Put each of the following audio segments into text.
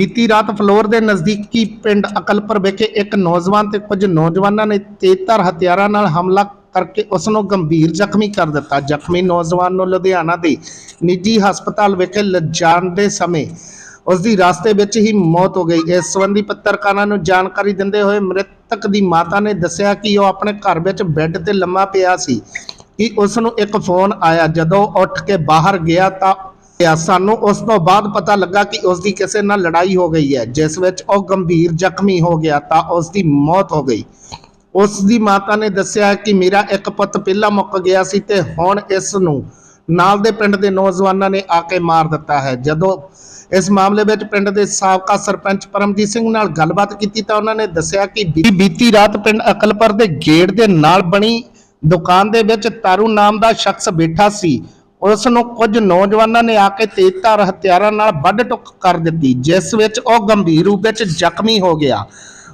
ਬੀਤੀ ਰਾਤ ਫਲੋਰ ਦੇ ਨਜ਼ਦੀਕੀ ਪਿੰਡ ਅਕਲਪੁਰ ਵਿਖੇ ਇੱਕ ਨੌਜਵਾਨ ਤੇ ਕੁਝ ਨੌਜਵਾਨਾਂ ਨੇ ਤੇਜ਼ਧਾਰ ਹਥਿਆਰਾਂ ਨਾਲ ਹਮਲਾ ਕਰਕੇ ਉਸ ਨੂੰ ਗੰਭੀਰ ਜ਼ਖਮੀ ਕਰ ਦਿੱਤਾ। ਜ਼ਖਮੀ ਨੌਜਵਾਨ ਨੂੰ ਲੁਧਿਆਣਾ ਦੇ ਨਿੱਜੀ ਹਸਪਤਾਲ ਵਿਖੇ ਲਿਜਾਣ ਦੇ ਸਮੇਂ ਉਸ ਦੀ ਰਸਤੇ ਵਿੱਚ ਹੀ ਮੌਤ ਹੋ ਗਈ। ਇਸ ਸੰਬੰਧੀ ਪੱਤਰਕਾਰਾਂ ਨੂੰ ਜਾਣਕਾਰੀ ਦਿੰਦੇ ਹੋਏ ਮ੍ਰਿਤਕ ਦੀ ਮਾਤਾ ਨੇ ਦੱਸਿਆ ਕਿ ਉਹ ਆਪਣੇ ਘਰ ਵਿੱਚ ਬੈੱਡ ਤੇ ਲੰਮਾ ਪਿਆ ਸੀ ਕਿ ਉਸ ਨੂੰ ਇੱਕ ਫੋਨ ਆਇਆ। ਜਦੋਂ ਉਹ ਉੱਠ ਕੇ ਬਾਹਰ ਗਿਆ ਤਾਂ ਗਿਆ ਸਾਨੂੰ ਉਸ ਤੋਂ ਬਾਅਦ ਪਤਾ ਲੱਗਾ ਕਿ ਉਸ ਦੀ ਕਿਸੇ ਨਾਲ ਲੜਾਈ ਹੋ ਗਈ ਹੈ। ਜਿਸ ਵਿੱਚ ਉਹ ਗੰਭੀਰ ਜ਼ਖਮੀ ਹੋ ਗਿਆ ਤਾਂ ਉਸ ਦੀ ਮੌਤ ਹੋ ਗਈ। ਉਸ ਦੀ ਮਾਤਾ ਨੇ ਦੱਸਿਆ ਕਿ ਮੇਰਾ ਇੱਕ ਪੁੱਤ ਪਹਿਲਾਂ ਮੁੱਕ ਗਿਆ ਸੀ ਤੇ ਹੁਣ ਇਸ ਨੂੰ ਨਾਲ ਦੇ ਪਿੰਡ ਦੇ ਨੌਜਵਾਨਾਂ ਨੇ ਆ ਕੇ ਮਾਰ ਦਿੱਤਾ ਹੈ। ਜਦੋਂ ਇਸ ਮਾਮਲੇ ਵਿੱਚ ਪਿੰਡ ਦੇ ਸਾਬਕਾ ਸਰਪੰਚ ਪਰਮਜੀਤ ਸਿੰਘ ਨਾਲ ਗੱਲਬਾਤ ਕੀਤੀ ਤਾਂ ਉਹਨਾਂ ਨੇ ਦੱਸਿਆ ਕਿ ਬੀਤੀ ਰਾਤ ਪਿੰਡ ਅਕਲਪੁਰ ਦੇ ਗੇਟ ਦੇ ਨਾਲ ਬਣੀ ਦੁਕਾਨ ਦੇ ਵਿੱਚ ਤਾਰੂ ਨਾਮ ਦਾ ਸ਼ਖਸ ਬੈਠਾ ਸੀ। ਉਸ ਨੂੰ ਕੁਝ ਨੌਜਵਾਨਾਂ ਨੇ ਆ ਕੇ ਤੇਜ਼ਧਾਰ ਹਥਿਆਰਾਂ ਨਾਲ ਵੱਢ ਟੁੱਕ ਕਰ ਦਿੱਤੀ, ਜਿਸ ਵਿੱਚ ਉਹ ਗੰਭੀਰ ਰੂਪ ਵਿੱਚ ਜ਼ਖਮੀ ਹੋ ਗਿਆ।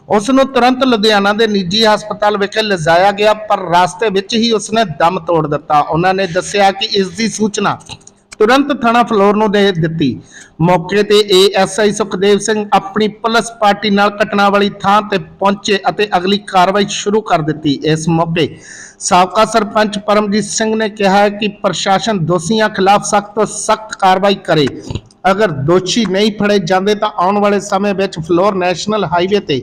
ਉਸ ਨੂੰ ਤੁਰੰਤ ਲੁਧਿਆਣਾ ਦੇ ਨਿੱਜੀ ਹਸਪਤਾਲ ਵਿਖੇ ਲਿਜਾਇਆ ਗਿਆ, ਪਰ ਰਸਤੇ ਵਿੱਚ ਹੀ ਉਸਨੇ ਦਮ ਤੋੜ ਦਿੱਤਾ। ਉਹਨਾਂ ਨੇ ਦੱਸਿਆ ਕਿ ਇਸ ਦੀ ਸੂਚਨਾ ਤੁਰੰਤ ਥਾਣਾ ਫਲੋਰ ਨੂੰ ਦੇ ਦਿੱਤੀ। ਮੌਕੇ ਤੇ ਏਐਸਆਈ ਸੁਖਦੇਵ ਸਿੰਘ ਆਪਣੀ ਪੁਲਿਸ ਪਾਰਟੀ ਨਾਲ ਘਟਨਾ ਵਾਲੀ ਥਾਂ ਤੇ ਪਹੁੰਚੇ ਅਤੇ ਅਗਲੀ ਕਾਰਵਾਈ ਸ਼ੁਰੂ ਕਰ ਦਿੱਤੀ। ਇਸ ਮੌਕੇ ਸਾਬਕਾ ਸਰਪੰਚ ਪਰਮਜੀਤ ਸਿੰਘ ਨੇ ਕਿਹਾ ਕਿ ਪ੍ਰਸ਼ਾਸਨ ਦੋਸ਼ੀਆਂ ਖਿਲਾਫ ਸਖਤ ਤੋਂ ਸਖਤ ਕਾਰਵਾਈ ਕਰੇ। ਅਗਰ ਦੋਸ਼ੀ ਨਹੀਂ ਫੜੇ ਜਾਂਦੇ ਤਾਂ ਆਉਣ ਵਾਲੇ ਸਮੇਂ ਵਿੱਚ ਫਲੋਰ ਨੈਸ਼ਨਲ ਹਾਈਵੇ ਤੇ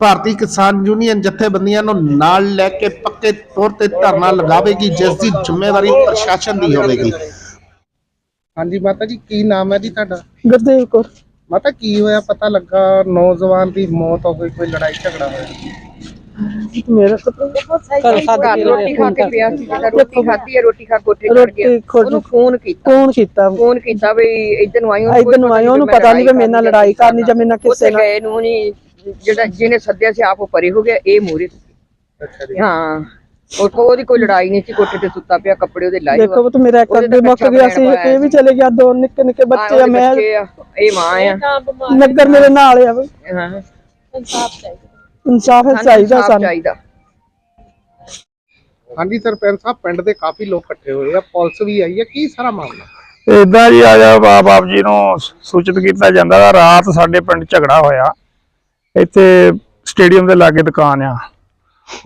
ਭਾਰਤੀ ਕਿਸਾਨ ਯੂਨੀਅਨ ਜਥੇਬੰਦੀਆਂ ਨੂੰ ਨਾਲ ਲੈ ਕੇ ਪੱਕੇ ਤੌਰ ਤੇ ਧਰਨਾ ਲਗਾਵੇਗੀ, ਜਿਸ ਦੀ ਜ਼ਿੰਮੇਵਾਰੀ ਪ੍ਰਸ਼ਾਸਨ ਦੀ ਹੋਵੇਗੀ। ਹਾਂਜੀ ਮਾਤਾ ਜੀ ਕੀ ਨਾਮ ਹੈ ਜੀ ਤੁਹਾਡਾ? ਗੁਰਦੇਵ ਕੌਰ। ਮਾਤਾ ਕੀ ਹੋਇਆ? ਪਤਾ ਲੱਗਾ ਨੌਜਵਾਨ ਦੀ ਮੌਤ ਹੋ ਗਈ ਕੋਈ ਲੜਾਈ ਝਗੜਾ ਹੋਇਆ? ਮੇਰਾ ਘਰ ਘਰ ਛੱਡ ਰੋਟੀ ਖਾ ਕੇ ਪਿਆ ਸੀ ਜਿਹੜਾ ਰੋਟੀ ਖਾਧੀ ਹੈ ਰੋਟੀ ਖਾ ਕੋਠੇ ਚੜ ਰੋਟੀ ਗਿਆ। ਉਹਨੂੰ ਫੋਨ ਕੀਤਾ। ਫੋਨ ਕੀਤਾ। ਫੋਨ ਕੀਤਾ ਵੀ ਇਧਰ ਨੂੰ ਆਇਓ ਇੱਧਰ ਨੂੰ ਆਇਓ, ਉਹਨੂੰ ਪਤਾ ਨੀ ਵੀ ਮੇਰੇ ਨਾਲ ਲੜਾਈ ਕਰਨੀ ਜਾਂ ਮੇਰੇ ਨਾਲ ਕਿਸੇ ਨਾਲ- ਗਏ ਨੂੰ ਨਹੀਂ ਜਿਹੜਾ ਜਿਹਨੇ ਸੱਦਿਆ ਸੀ ਆਪ ਉਹ ਪਰੇ ਹੋ ਗਿਆ ਇਹ ਮੂਰੇ ਅੱਛਾ ਜੀ। ਹਾਂ। ਉਹ ਉਹਦੀ ਕੋਈ ਲੜਾਈ ਨਹੀਂ ਸੀ ਕੋਠੇ ਤੇ ਸੁੱਤਾ ਪਿਆ ਕੱਪੜੇ ਉਹਦੇ ਲਾਏ ਦੇਖੋ ਉਹ ਤਾਂ ਮੇਰਾ ਇੱਕ ਅੱਗੇ ਮੁੱਕ ਗਿਆ ਸੀ ਇਹ ਵੀ ਚਲੇ ਗਿਆ ਦੋ ਨਿੱਕੇ ਨਿੱਕੇ ਬੱਚੇ ਆ ਮੈਂ ਆ ਇਹ ਮਾਂ ਆ। ਨਗਰ ਮੇਰੇ ਨਾਲ ਆ। ਵੀ। ਹਾਂ। ਇਨਸਾਫ ਸਾਨੂੰ ਚਾਹੀਦਾ ਇਨਸਾਫ਼ ਸਾਨੂੰ। ਚਾਹੀਦਾ। ਹਾਂਜੀ ਸਰਪੰਚ ਸਾਹਿਬ ਪਿੰਡ ਦੇ ਕਾਫੀ ਲੋਕ ਇਕੱਠੇ ਹੋਏ ਆ ਪੁਲਿਸ ਵੀ ਆਈ ਹੈ ਕੀ ਸਾਰਾ ਮਾਮਲਾ? ਇਦਾਂ ਜੀ ਆਜਾ ਬਾਪ ਆਪ ਜੀ ਨੂੰ ਸੂਚਿਤ ਕੀਤਾ ਜਾਂਦਾ ਰਾਤ ਸਾਡੇ ਪਿੰਡ ਝਗੜਾ ਹੋਇਆ। ਇੱਥੇ ਸਟੇਡੀਅਮ ਦੇ ਲਾਗੇ ਦੁਕਾਨ ਆ।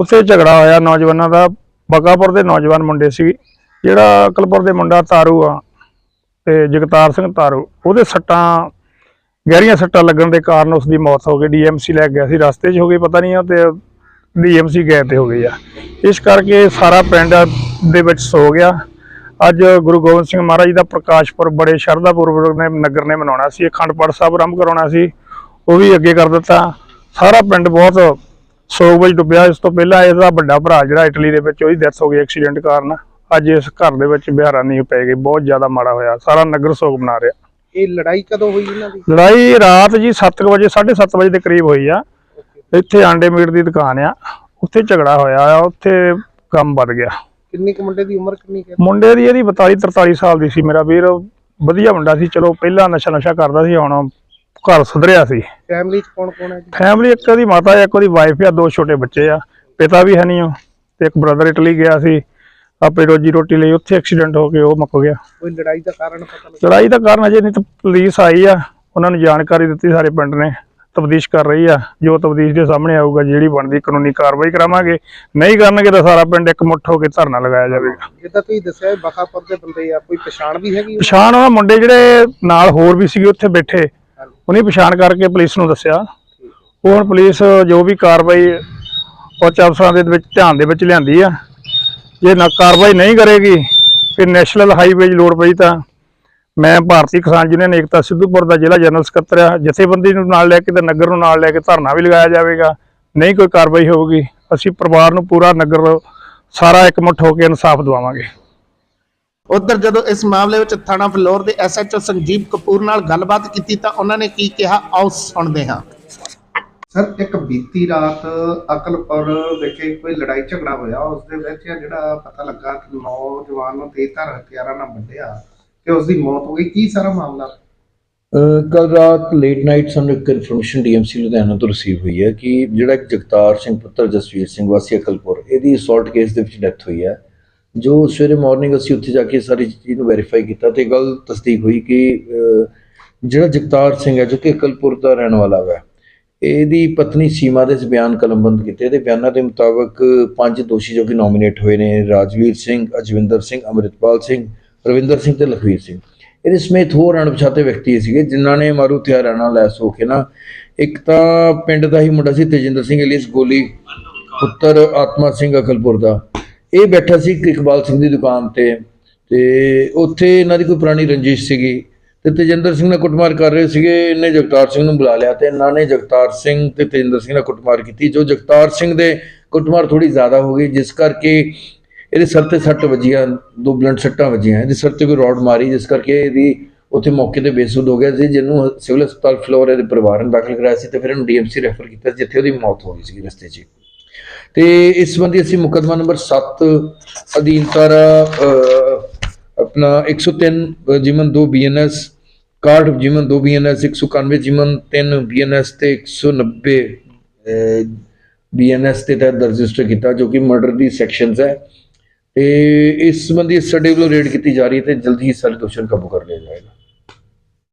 ਉੱਥੇ ਝਗੜਾ ਹੋਇਆ ਨੌਜਵਾਨਾਂ ਦਾ ਬਕਾਪੁਰ ਦੇ ਨੌਜਵਾਨ ਮੁੰਡੇ ਸੀ, ਜਿਹੜਾ ਅਕਲਪੁਰ ਦੇ ਮੁੰਡਾ ਤਾਰੂ ਆ ਤੇ ਜਗਤਾਰ ਸਿੰਘ ਤਾਰੂ, ਉਹਦੇ ਸੱਟਾਂ, ਗਹਿਰੀਆਂ ਸੱਟਾਂ ਲੱਗਣ ਦੇ ਕਾਰਨ ਉਸ ਦੀ ਮੌਤ ਹੋ ਗਈ, ਡੀਐਮਸੀ ਲੈ ਗਿਆ ਸੀ, ਰਸਤੇ 'ਚ ਹੋ ਗਈ, ਪਤਾ ਨਹੀਂ ਆ ਤੇ ਡੀਐਮਸੀ ਗਏ ਤੇ ਹੋ ਗਈ ਆ। ਇਸ ਕਰਕੇ ਸਾਰਾ ਪਿੰਡ ਦੇ ਵਿੱਚ ਸੋ ਗਿਆ। ਅੱਜ ਗੁਰੂ ਗੋਬਿੰਦ ਸਿੰਘ ਮਹਾਰਾਜ ਜੀ ਦਾ ਪ੍ਰਕਾਸ਼ ਪੁਰਬ ਬੜੇ ਸ਼ਰਧਾ ਪੂਰਵਕ ਨੇ, ਨਗਰ ਨੇ ਮਨਾਉਣਾ ਸੀ ਅਖੰਡ ਪਾਠ ਸਾਹਿਬ ਆਰੰਭ ਕਰਾਉਣਾ ਸੀ, ਉਹ ਵੀ ਅੱਗੇ ਕਰ ਦਿੱਤਾ। ਸਾਰਾ ਪਿੰਡ ਬਹੁਤ ਸੋਗ ਵਿੱਚ ਡੁੱਬਿਆ ਇਸ ਤੋਂ ਪਹਿਲਾਂ ਇਹਦਾ ਵੱਡਾ ਭਰਾ ਜਿਹੜਾ ਇਟਲੀ ਦੇ ਵਿੱਚ ਉਹਦੀ ਡੈਥ ਹੋ ਗਈ ਐਕਸੀਡੈਂਟ ਕਾਰਨ ਅੱਜ ਇਸ ਘਰ ਦੇ ਵਿੱਚ ਬਿਹਾਰਾ ਨਹੀਂ ਪੈ ਗਈ ਬਹੁਤ ਜ਼ਿਆਦਾ ਮਾੜਾ ਹੋਇਆ ਸਾਰਾ ਨਗਰ ਸੋਗ ਮਨਾ ਰਿਹਾ। ਇਹ ਲੜਾਈ ਕਦੋਂ ਹੋਈ ਇਹਨਾਂ ਦੀ? ਲੜਾਈ ਰਾਤ ਜੀ 7 ਵਜੇ 7:30 ਵਜੇ ਦੇ ਕਰੀਬ ਹੋਈ ਆ। ਇੱਥੇ ਆਂਡੇ ਮੀਟ ਦੀ ਦੁਕਾਨ ਆ ਉੱਥੇ ਝਗੜਾ ਹੋਇਆ ਆ ਉੱਥੇ ਕੰਮ ਵੱਧ ਗਿਆ। ਕਿੰਨੀ ਕੁ ਮੁੰਡੇ ਦੀ ਉਮਰ ਕਿੰਨੀ ਹੈ? ਮੁੰਡੇ ਦੀ ਇਹਦੀ 42 43 ਸਾਲ ਦੀ ਸੀ ਮੇਰਾ ਵੀਰ ਵਧੀਆ ਮੁੰਡਾ ਸੀ ਚਲੋ ਪਹਿਲਾਂ ਨਸ਼ਾ ਨਸ਼ਾ ਕਰਦਾ ਸੀ ਹੁਣ ਘਰ ਸੁਧਰਿਆ ਸੀ। ਫੈਮਿਲੀ ਚ ਕੌਣ ਕੌਣ ਹੈ ਜੀ? ਫੈਮਿਲੀ ਇੱਕ ਉਹਦੀ ਮਾਤਾ ਹੈ ਇੱਕ ਉਹਦੀ ਵਾਈਫ ਆ ਦੋ ਛੋਟੇ ਬੱਚੇ ਆ। ਪਿਤਾ ਵੀ ਹੈ ਨਹੀਂ ਉਹ। ਤੇ ਇੱਕ ਬ੍ਰਦਰ ਇਟਲੀ ਗਿਆ ਸੀ। ਆਪੇ ਰੋਜੀ ਰੋਟੀ ਲਈ ਉੱਥੇ ਐਕਸੀਡੈਂਟ ਹੋ ਕੇ ਉਹ ਮੁੱਕ ਗਿਆ। ਕੋਈ ਲੜਾਈ ਦਾ ਕਾਰਨ ਪਤਾ ਲੱਗਾ? ਲੜਾਈ ਦਾ ਕਾਰਨ ਅਜੇ ਨਹੀਂ ਤਾਂ ਪੁਲਿਸ ਆਈ ਆ। ਉਹਨਾਂ ਨੂੰ ਜਾਣਕਾਰੀ ਦਿੱਤੀ ਸਾਰੇ ਪਿੰਡ ਨੇ। ਤਬਦੀਸ਼ ਕਰ ਰਹੀ ਆ। ਜੋ ਤਬਦੀਸ਼ ਦੇ ਸਾਹਮਣੇ ਆਊਗਾ ਜਿਹੜੀ ਬਣਦੀ ਕਾਨੂੰਨੀ ਕਾਰਵਾਈ ਕਰਾਵਾਂਗੇ। ਨਹੀਂ ਕਰਨਗੇ ਤਾਂ ਸਾਰਾ ਪਿੰਡ ਇੱਕ ਮੁੱਠ ਹੋ ਕੇ ਧਰਨਾ ਲਗਾਇਆ ਜਾਵੇਗਾ। ਜਿੱਦਾਂ ਤੁਸੀਂ ਦੱਸਿਆ ਬਖਾਪੁਰ ਦੇ ਬੰਦੇ ਆ ਕੋਈ ਪਛਾਣ ਵੀ ਹੈਗੀ ਪਛਾਣ ਉਹ ਮੁੰਡੇ ਜਿਹੜੇ ਨਾਲ ਹੋਰ ਵੀ ਸੀਗੇ ਉੱਥੇ ਬੈਠੇ। ਉਹਨੇ ਪਛਾਣ ਕਰਕੇ ਪੁਲਿਸ ਨੂੰ ਦੱਸਿਆ। ਉਹ ਹੁਣ ਪੁਲਿਸ ਜੋ ਵੀ ਕਾਰਵਾਈ ਉੱਚ ਅਫਸਰਾਂ ਦੇ ਵਿੱਚ ਧਿਆਨ ਦੇ ਵਿੱਚ ਲਿਆਂਦੀ ਆ। ਜੇ ਨਾ ਕਾਰਵਾਈ ਨਹੀਂ ਕਰੇਗੀ, ਫਿਰ ਨੈਸ਼ਨਲ ਹਾਈਵੇ 'ਚ ਲੋੜ ਪਈ ਤਾਂ ਮੈਂ ਭਾਰਤੀ ਕਿਸਾਨ ਯੂਨੀਅਨ ਏਕਤਾ ਸਿੱਧੂਪੁਰ ਦਾ ਜ਼ਿਲ੍ਹਾ ਜਨਰਲ ਸਕੱਤਰ ਆ। ਜਥੇਬੰਦੀ ਨੂੰ ਨਾਲ ਲੈ ਕੇ ਤੇ ਨਗਰ ਨੂੰ ਨਾਲ ਲੈ ਕੇ ਧਰਨਾ ਵੀ ਲਗਾਇਆ ਜਾਵੇਗਾ। ਨਹੀਂ ਕੋਈ ਕਾਰਵਾਈ ਹੋਊਗੀ, ਅਸੀਂ ਪਰਿਵਾਰ ਨੂੰ ਪੂਰਾ ਨਗਰ ਸਾਰਾ ਇਕਮੁੱਠ ਹੋ ਕੇ ਇਨਸਾਫ ਦਿਵਾਵਾਂਗੇ। ਉਧਰ ਜਦੋਂ ਇਸ ਮਾਮਲੇ ਵਿੱਚ ਥਾਣਾ ਫਲੋਰ ਦੇ ਐਸਐਚਓ ਸੰਜੀਵ ਕਪੂਰ ਨਾਲ ਗੱਲਬਾਤ ਕੀਤੀ ਤਾਂ ਉਹਨਾਂ ਨੇ ਕੀ ਕਿਹਾ? ਆਓ ਸੁਣਦੇ ਹਾਂ। ਸਰ ਇੱਕ ਬੀਤੀ ਰਾਤ ਅਕਲਪੁਰ ਵਿਖੇ ਕੋਈ ਲੜਾਈ ਝਗੜਾ ਹੋਇਆ। ਉਸ ਦੇ ਵਿੱਚ ਜਿਹੜਾ ਪਤਾ ਲੱਗਾ ਕਿ ਨੌਜਵਾਨ ਨੂੰ ਤੇਜ਼ਧਾਰ ਹਥਿਆਰਾਂ ਨਾਲ ਵੱਢਿਆ ਤੇ ਉਸ ਦੀ ਮੌਤ ਹੋ ਗਈ। ਕੀ ਸਾਰਾ ਮਾਮਲਾ? ਕੱਲ ਰਾਤ ਲੇਟ ਨਾਈਟ ਸਾਨੂੰ ਇੱਕ ਇਨਫੋਰਮੇਸ਼ਨ ਡੀਐਮਸੀ ਲੁਧਿਆਣਾ ਤੋਂ ਰਿਸੀਵ ਹੋਈ ਹੈ ਕਿ ਜਿਹੜਾ ਇੱਕ ਜਗਤਾਰ ਸਿੰਘ ਪੁੱਤਰ ਜਸਵੀਰ ਸਿੰਘ ਵਾਸੀ ਅਕਲਪੁਰ ਇਹਦੀ ਅਸੌਲਟ ਕੇਸ ਦੇ ਵਿੱਚ ਡੈਥ ਹੋਈ ਹੈ। ਜੋ ਸਵੇਰੇ ਮਾਰਨਿੰਗ ਅਸੀਂ ਉੱਥੇ ਜਾ ਕੇ ਸਾਰੀ ਚੀਜ਼ ਨੂੰ ਵੈਰੀਫਾਈ ਕੀਤਾ ਤੇ ਗੱਲ ਤਸਦੀਕ ਹੋਈ ਕਿ ਜਿਹੜਾ ਜਗਤਾਰ ਸਿੰਘ ਹੈ, ਜੋ ਕਿ ਅਕਲਪੁਰ ਦਾ ਰਹਿਣ ਵਾਲਾ ਹੈ ਇਹਦੀ ਪਤਨੀ ਸੀਮਾ ਦੇ ਇਸ ਬਿਆਨ ਕਲਮਬੰਦ ਕੀਤੇ। ਇਹਦੇ ਬਿਆਨਾਂ ਦੇ ਮੁਤਾਬਕ ਪੰਜ ਦੋਸ਼ੀ ਜੋ ਕਿ ਨੋਮੀਨੇਟ ਹੋਏ ਨੇ, ਰਾਜਵੀਰ ਸਿੰਘ, ਅਜਵਿੰਦਰ ਸਿੰਘ, ਅੰਮ੍ਰਿਤਪਾਲ ਸਿੰਘ, ਰਵਿੰਦਰ ਸਿੰਘ ਤੇ ਲਖਵੀਰ ਸਿੰਘ। ਇਹਦੇ ਸਮੇਤ ਹੋਰ ਅਣਪਛਾਤੇ ਵਿਅਕਤੀ ਸੀਗੇ, ਜਿਨ੍ਹਾਂ ਨੇ ਮਾਰੂ ਹਥਿਆਰਾਂ ਨਾਲ ਲੈਸ ਹੋ ਕੇ ਨਾ, ਇੱਕ ਤਾਂ ਪਿੰਡ ਦਾ ਹੀ ਮੁੰਡਾ ਸੀ, ਤੇਜਿੰਦਰ ਸਿੰਘ, ਅਲੀਸ ਗੋਲੀ ਪੁੱਤਰ ਆਤਮਾ ਸਿੰਘ ਅਕਲਪੁਰ ਦਾ। ਇਹ ਬੈਠਾ ਸੀ ਇਕਬਾਲ ਸਿੰਘ ਦੀ ਦੁਕਾਨ ਤੇ ਤੇ ਉੱਥੇ ਇਹਨਾਂ ਦੀ ਕੋਈ ਪੁਰਾਣੀ ਰੰਜਿਸ਼ ਸੀਗੀ ਤੇ ਤੇਜਿੰਦਰ ਸਿੰਘ ਨਾਲ ਕੁੱਟਮਾਰ ਕਰ ਰਹੇ ਸੀਗੇ ਇਹਨੇ ਜਗਤਾਰ ਸਿੰਘ ਨੂੰ ਬੁਲਾ ਲਿਆ ਤੇ ਇਹਨਾਂ ਨੇ ਜਗਤਾਰ ਸਿੰਘ ਤੇ ਤੇਜਿੰਦਰ ਸਿੰਘ ਨਾਲ ਕੁੱਟਮਾਰ ਕੀਤੀ ਜੋ ਜਗਤਾਰ ਸਿੰਘ ਦੇ ਕੁੱਟਮਾਰ ਥੋੜੀ ਜ਼ਿਆਦਾ ਹੋ ਗਈ ਜਿਸ ਕਰਕੇ ਇਹਦੇ ਸਿਰ ਤੇ ਸੱਟ ਵੱਜੀਆਂ ਦੋ ਬਲੰਟ ਸੱਟਾਂ ਵੱਜੀਆਂ ਇਹਦੇ ਸਿਰ ਤੇ ਕੋਈ ਰੋਡ ਮਾਰੀ ਜਿਸ ਕਰਕੇ ਇਹਦੀ ਉੱਥੇ ਮੌਕੇ ਤੇ ਬੇਸੁੱਧ ਹੋ ਗਿਆ ਸੀ ਜਿਹਨੂੰ ਸਿਵਲ ਹਸਪਤਾਲ ਫਲੋਰ ਦੇ ਪਰਿਵਾਰ ਨੇ ਦਾਖਲ ਕਰਾਇਆ ਸੀ ਤੇ ਫਿਰ ਇਹਨੂੰ ਡੀਐਮਸੀ ਰੈਫਰ ਕੀਤਾ ਸੀ, ਜਿੱਥੇ ਉਹਦੀ ਮੌਤ ਹੋ ਗਈ ਸੀ ਰਸਤੇ 'ਚ। ਤੇ ਇਸ ਸੰਬੰਧੀ ਅਸੀਂ ਮੁਕੱਦਮਾ ਨੰਬਰ 7 ਅਧੀਨ ਧਾਰਾ ਅਹ, ਆਪਣਾ 103 ਜਿਮਨ 2 ਬੀਐਨਐਸ 61 ਜਿਮਨ 2 ਬੀਐਨਐਸ 191 ਜਿਮਨ 3 ਬੀਐਨਐਸ ਤੇ 190 ਬੀਐਨਐਸ ਤੇ ਤਹਿਤ ਰਜਿਸਟਰ ਕੀਤਾ ਜੋ ਕਿ ਮਰਡਰ ਦੀ ਸੈਕਸ਼ਨਸ ਹੈ। ਤੇ ਇਸ ਸੰਬੰਧੀ ਸਾਡੇ ਵੱਲੋਂ ਰੇਡ ਕੀਤੀ ਜਾ ਰਹੀ ਹੈ ਤੇ ਜਲਦੀ ਹੀ ਸਾਰੇ ਦੋਸ਼ੀਆਂ ਨੂੰ ਕਾਬੂ ਕਰ ਲਿਆ ਜਾਏਗਾ।